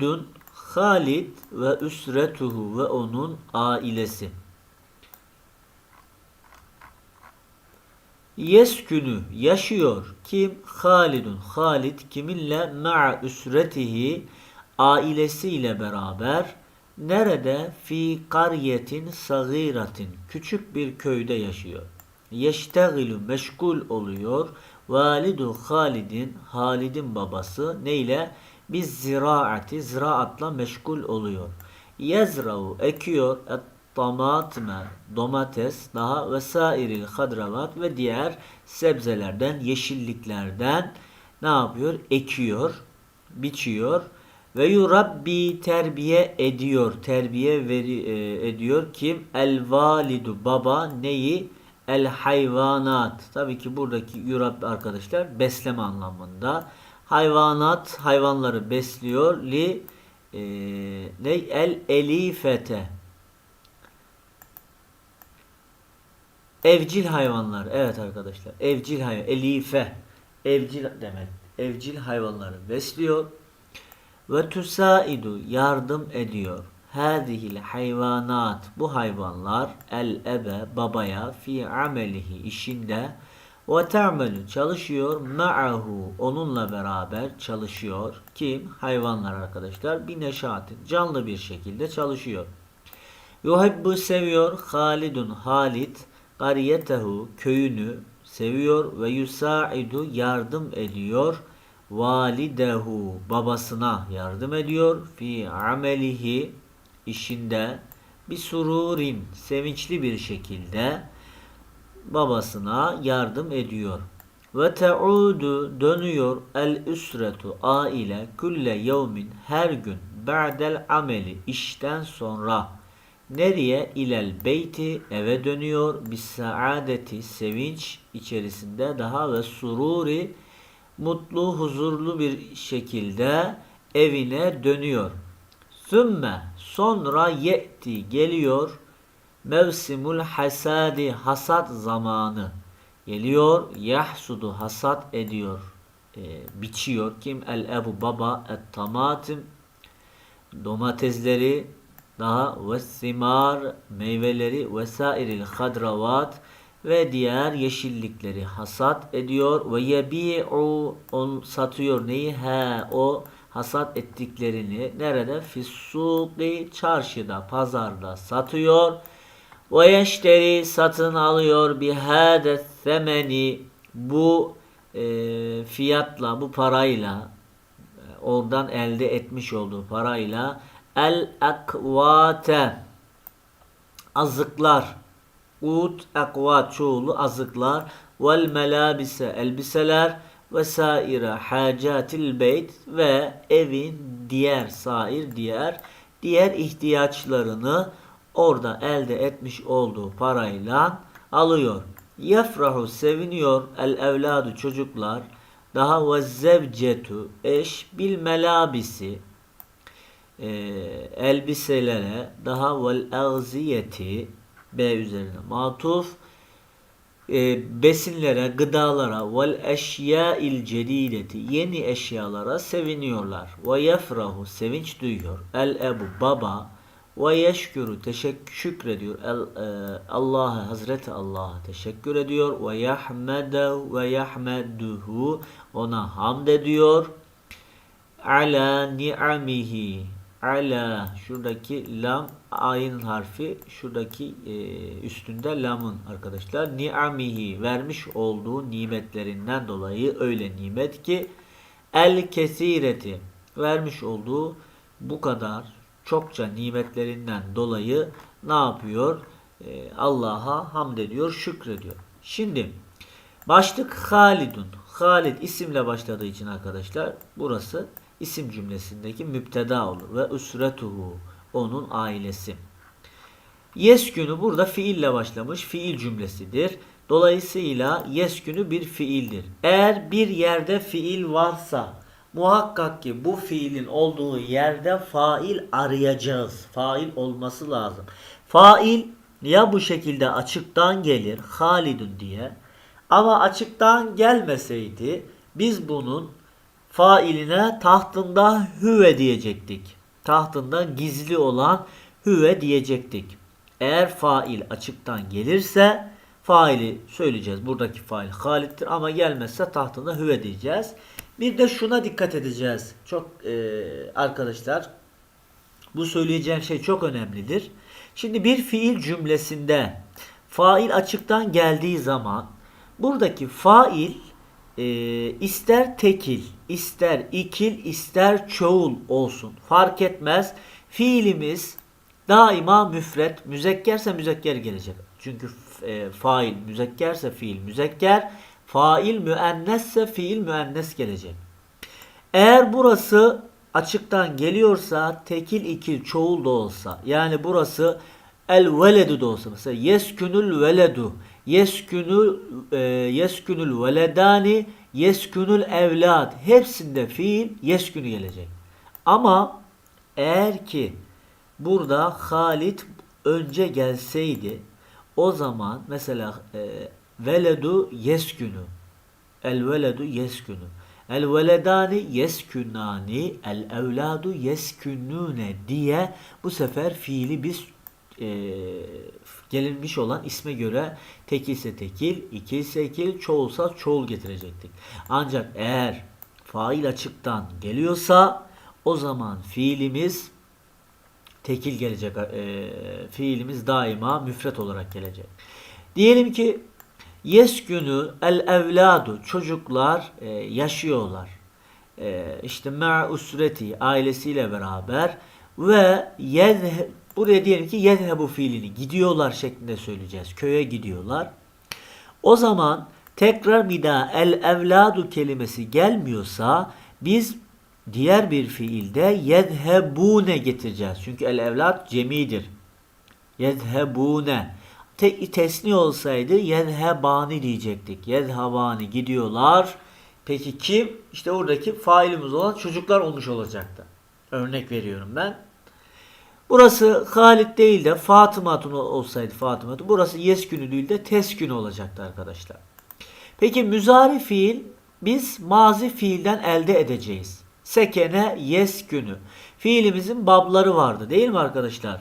Dün Halid ve üsretuhu ve onun ailesi. Yeskünü yaşıyor. Kim? Halidun. Halid kiminle? Ma'a üsretihi ailesiyle beraber nerede? Fi karyetin sagiratin. Küçük bir köyde yaşıyor. Yeştegilü meşgul oluyor. Validu Halid'in Halid'in babası neyle? Biz ziraati ziraatla meşgul oluyor. Yezra'u ekiyor et tamatme domates daha vesairil hadravat ve diğer sebzelerden yeşilliklerden ne yapıyor? Ekiyor, biçiyor ve yurabbi terbiye ediyor. Terbiye veri, e, ediyor kim? El validu baba neyi? El hayvanat. Tabii ki buradaki yurabbi arkadaşlar besleme anlamında. Hayvanat hayvanları besliyor li e, ne el elifete Evcil hayvanlar. Evet arkadaşlar. Evcil hayvan. Elife. Evcil demek. Evcil hayvanları besliyor. Ve tusaidu yardım ediyor. Hadihil hayvanat. Bu hayvanlar el ebe babaya fi amelihi işinde ve ta'melu çalışıyor ma'ahu onunla beraber çalışıyor. Kim? Hayvanlar arkadaşlar. Bir neşatin canlı bir şekilde çalışıyor. Yuhibbu seviyor Halidun Halid Kariyetehu köyünü seviyor ve yusaidu yardım ediyor validehu babasına yardım ediyor fi amelihi işinde bir sururin sevinçli bir şekilde babasına yardım ediyor. Ve teudu dönüyor el üsretu aile külle yevmin her gün ba'del ameli işten sonra Nereye? İlel beyti eve dönüyor. Bis saadeti sevinç içerisinde daha ve sururi mutlu huzurlu bir şekilde evine dönüyor. Sümme sonra ye'ti geliyor mevsimul hasadi hasat zamanı. Geliyor yahsudu hasat ediyor. E, biçiyor. Kim? El ebu baba et tamatim. Domatesleri daha ve simar meyveleri vesairil hadravat ve diğer yeşillikleri hasat ediyor. Ve yebi'u on satıyor. Neyi? He o hasat ettiklerini nerede? Fissuqi çarşıda pazarda satıyor ve yeşteri satın alıyor. Bi hade semeni bu e, fiyatla bu parayla e, oradan elde etmiş olduğu parayla El akvate azıklar. Ut akvat çoğulu azıklar. Vel melabise elbiseler vesaire hacatil beyt ve evin diğer sair diğer diğer ihtiyaçlarını orada elde etmiş olduğu parayla alıyor. Yefrahu seviniyor el evladu çocuklar daha ve zevcetu eş bil melabisi e, elbiselere daha vel agziyeti B üzerine matuf e, besinlere, gıdalara vel eşya'il cedideti yeni eşyalara seviniyorlar. Ve yefrahu sevinç duyuyor. El ebu baba ve yeşkürü teşekkür şükrediyor. El, e, Allah'a Hazreti Allah'a teşekkür ediyor. Ve yahmedehu ve yahmeduhu ona hamd ediyor. Ala ni'amihi ala şuradaki lam ayın harfi şuradaki e, üstünde lamın arkadaşlar ni'amihi vermiş olduğu nimetlerinden dolayı öyle nimet ki el kesireti vermiş olduğu bu kadar çokça nimetlerinden dolayı ne yapıyor? E, Allah'a hamd ediyor, şükrediyor. Şimdi başlık Halidun. Halid isimle başladığı için arkadaşlar burası isim cümlesindeki müpteda olur ve üsretuhu onun ailesi. Yeskünü burada fiille başlamış fiil cümlesidir. Dolayısıyla yeskünü bir fiildir. Eğer bir yerde fiil varsa muhakkak ki bu fiilin olduğu yerde fail arayacağız. Fail olması lazım. Fail ya bu şekilde açıktan gelir Halidun diye ama açıktan gelmeseydi biz bunun failine tahtında hüve diyecektik. Tahtında gizli olan hüve diyecektik. Eğer fail açıktan gelirse faili söyleyeceğiz. Buradaki fail Halit'tir ama gelmezse tahtında hüve diyeceğiz. Bir de şuna dikkat edeceğiz. Çok e, arkadaşlar bu söyleyeceğim şey çok önemlidir. Şimdi bir fiil cümlesinde fail açıktan geldiği zaman buradaki fail e, ister tekil, ister ikil, ister çoğul olsun. Fark etmez. Fiilimiz daima müfret. Müzekkerse müzekker gelecek. Çünkü e, fail müzekkerse fiil müzekker. Fail müennesse fiil müennes gelecek. Eğer burası açıktan geliyorsa tekil ikil çoğul da olsa yani burası el veledu da olsa mesela yeskünül veledu yeskünül e, yeskünül veledani yeskünül evlad hepsinde fiil yeskünü gelecek. Ama eğer ki burada Halit önce gelseydi o zaman mesela e, veledu yeskünü el veledu yeskünü El veledani yeskünani el evladu yeskününe diye bu sefer fiili biz e, gelinmiş olan isme göre tekilse tekil, ikilse ikil, çoğulsa çoğul getirecektik. Ancak eğer fail açıktan geliyorsa o zaman fiilimiz tekil gelecek. E, fiilimiz daima müfret olarak gelecek. Diyelim ki Yeskünü el evladu çocuklar e, yaşıyorlar. E, işte ma usreti ailesiyle beraber ve yezhe, buraya diyelim ki yezhebu fiilini gidiyorlar şeklinde söyleyeceğiz. Köye gidiyorlar. O zaman tekrar bir daha el evladu kelimesi gelmiyorsa biz diğer bir fiilde yezhebune getireceğiz. Çünkü el evlad cemidir. Yezhebune te tesni olsaydı yezhebani diyecektik. Yezhabani gidiyorlar. Peki kim? İşte oradaki failimiz olan çocuklar olmuş olacaktı. Örnek veriyorum ben. Burası Halit değil de Fatıma olsaydı Fatıma. Burası yes günü değil de tes günü olacaktı arkadaşlar. Peki müzari fiil biz mazi fiilden elde edeceğiz. Sekene yes günü. Fiilimizin babları vardı değil mi arkadaşlar?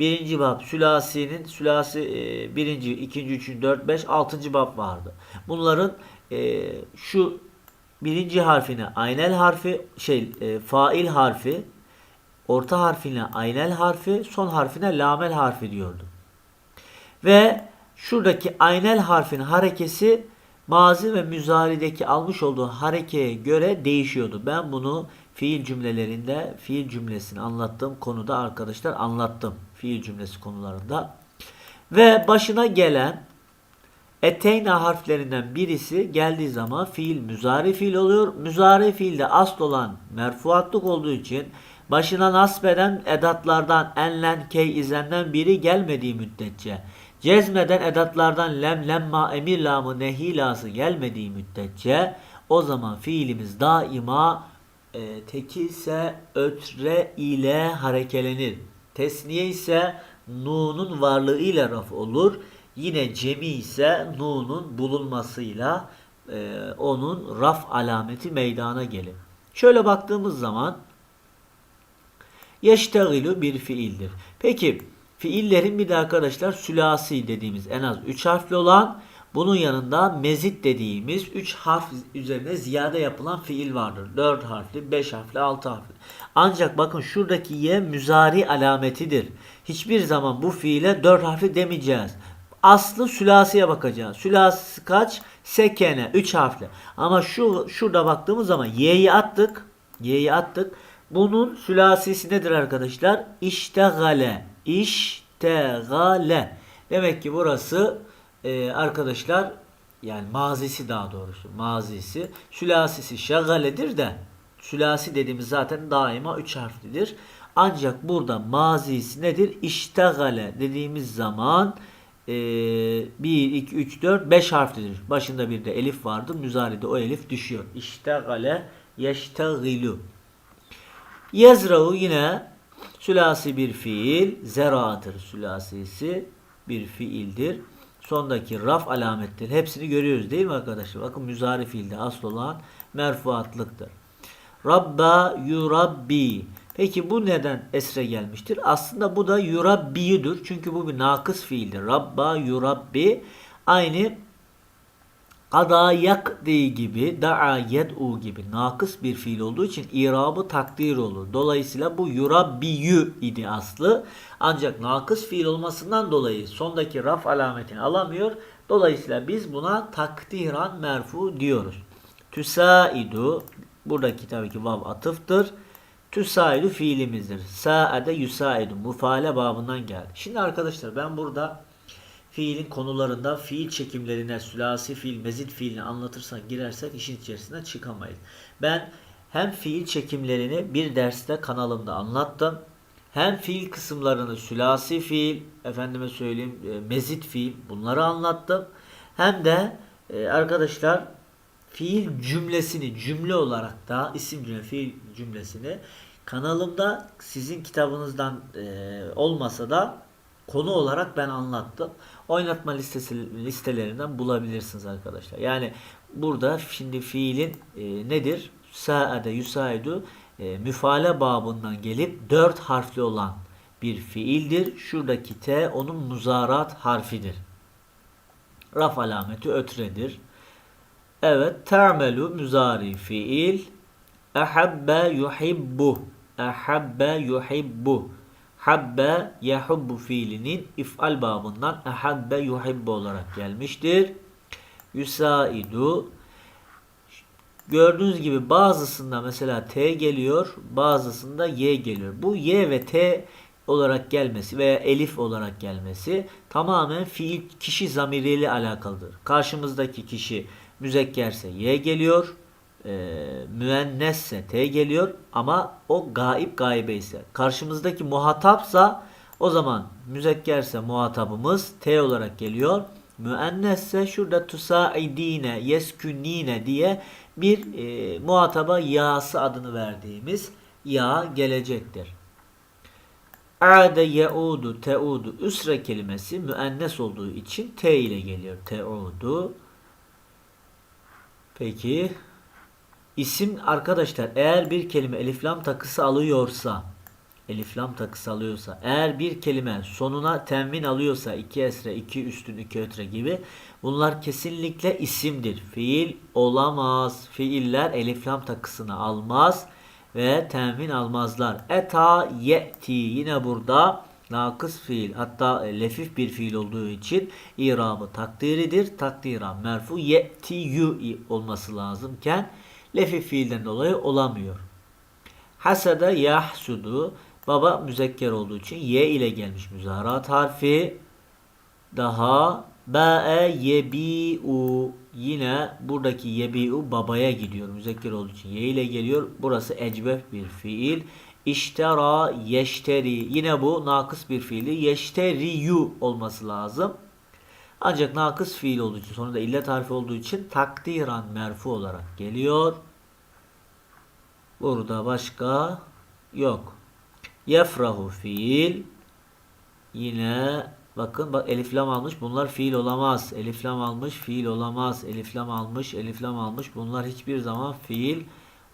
Birinci bab sülasinin sülasi e, birinci, ikinci, üçüncü, dört, beş, altıncı bab vardı. Bunların e, şu birinci harfine aynel harfi şey e, fail harfi orta harfine aynel harfi son harfine lamel harfi diyordu. Ve şuradaki aynel harfin harekesi mazi ve müzarideki almış olduğu harekeye göre değişiyordu. Ben bunu fiil cümlelerinde fiil cümlesini anlattığım konuda arkadaşlar anlattım fiil cümlesi konularında. Ve başına gelen eteyna harflerinden birisi geldiği zaman fiil müzari fiil oluyor. Müzari fiilde asıl olan merfuatlık olduğu için başına nasbeden edatlardan enlen, key, izenden biri gelmediği müddetçe cezmeden edatlardan lem, lemma, emir lamı, nehilası gelmediği müddetçe o zaman fiilimiz daima e, tekilse ötre ile harekelenir. Tesniye ise nunun varlığı ile raf olur. Yine cemi ise nunun bulunmasıyla e, onun raf alameti meydana gelir. Şöyle baktığımız zaman yeştegilu bir fiildir. Peki fiillerin bir de arkadaşlar sülasi dediğimiz en az 3 harfli olan bunun yanında mezit dediğimiz 3 harf üzerine ziyade yapılan fiil vardır. 4 harfli, 5 harfli, 6 harfli. Ancak bakın şuradaki ye müzari alametidir. Hiçbir zaman bu fiile 4 harfli demeyeceğiz. Aslı sülasiye bakacağız. Sülasi kaç? Sekene 3 harfli. Ama şu şurada baktığımız zaman y'yi attık. Y'yi attık. Bunun sülasisi nedir arkadaşlar? İştegale. İştegale. Demek ki burası e, arkadaşlar yani mazisi daha doğrusu mazisi sülasisi şagaledir de sülasi dediğimiz zaten daima 3 harflidir. Ancak burada mazisi nedir? İştegale dediğimiz zaman e, 1, 2, 3, 4, 5 harflidir. Başında bir de elif vardı. Müzaride o elif düşüyor. İştegale yeştegilu. Yezra'u yine sülasi bir fiil. Zera'tır sülasisi bir fiildir sondaki raf alametleri hepsini görüyoruz değil mi arkadaşlar? Bakın müzari fiilde asıl olan merfuatlıktır. Rabba yurabbi. Peki bu neden esre gelmiştir? Aslında bu da yurabbiyüdür. Çünkü bu bir nakıs fiildir. Rabba yurabbi. Aynı Kada yakdi gibi, da'a yed'u gibi nakıs bir fiil olduğu için irabı takdir olur. Dolayısıyla bu yurabbiyü idi aslı. Ancak nakıs fiil olmasından dolayı sondaki raf alametini alamıyor. Dolayısıyla biz buna takdiran merfu diyoruz. Tüsaidu buradaki tabii ki vav atıftır. Tüsaidu fiilimizdir. Sa'ade yusaidu mufale babından geldi. Şimdi arkadaşlar ben burada fiilin konularında fiil çekimlerine, sülasi fiil, mezit fiilini anlatırsak girersek işin içerisinden çıkamayız. Ben hem fiil çekimlerini bir derste kanalımda anlattım. Hem fiil kısımlarını sülasi fiil, efendime söyleyeyim e, mezit fiil bunları anlattım. Hem de e, arkadaşlar fiil cümlesini cümle olarak da isim cümle fiil cümlesini kanalımda sizin kitabınızdan e, olmasa da konu olarak ben anlattım. Oynatma listesi listelerinden bulabilirsiniz arkadaşlar. Yani burada şimdi fiilin e, nedir? Sa'ade yusaidu e, müfale babından gelip dört harfli olan bir fiildir. Şuradaki T onun muzarat harfidir. Raf alameti ötredir. Evet, termelu müzari fiil. Ehabbe yuhibbu. Ehabbe yuhibbu. Habbe yahubbu fiilinin if'al babından ehabbe yuhibbu olarak gelmiştir. Yusaidu Gördüğünüz gibi bazısında mesela T geliyor, bazısında Y geliyor. Bu Y ve T olarak gelmesi veya elif olarak gelmesi tamamen fiil kişi zamiriyle alakalıdır. Karşımızdaki kişi müzekkerse Y geliyor, e, müennesse T geliyor ama o gaib gaibe ise. Karşımızdaki muhatapsa o zaman müzekkerse muhatabımız T olarak geliyor. Müennesse şurada tusaidine, yeskünine diye bir e, muhataba yası adını verdiğimiz ya gelecektir. A'de yeudu, teudu, üsre kelimesi müennes olduğu için T ile geliyor. Teudu. Peki isim arkadaşlar eğer bir kelime elif lam takısı alıyorsa elif lam takısı alıyorsa eğer bir kelime sonuna temin alıyorsa iki esre, iki üstün, iki ötre gibi bunlar kesinlikle isimdir. Fiil olamaz. Fiiller elif lam takısını almaz ve temin almazlar. Eta ye'ti yine burada nakıs fiil hatta lefif bir fiil olduğu için irabı takdiridir. Takdira merfu ye'ti yu olması lazımken lefif fiilden dolayı olamıyor. Hasada yahsudu baba müzekker olduğu için y ile gelmiş müzarat harfi daha ba'e yebi'u yine buradaki yebi'u babaya gidiyor. Müzekker olduğu için y ile geliyor. Burası ecbef bir fiil. İştera yeşteri yine bu nakıs bir fiili yeşteriyu olması lazım. Ancak nakıs fiil olduğu için sonunda illet harfi olduğu için takdiran merfu olarak geliyor. Burada başka yok. Yefrahu fiil. Yine bakın bak elif lam almış. Bunlar fiil olamaz. Elif lam almış. Fiil olamaz. Elif lam almış. Elif lam almış. Bunlar hiçbir zaman fiil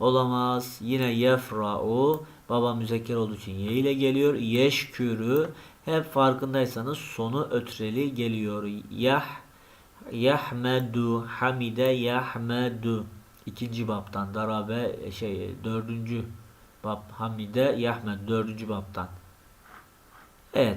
olamaz. Yine yefra'u baba müzekker olduğu için ye ile geliyor. Yeşkürü hep farkındaysanız sonu ötreli geliyor. Yah yahmedu hamide yahmedu ikinci baptan darabe şey dördüncü bab hamide yahmed dördüncü baptan. Evet.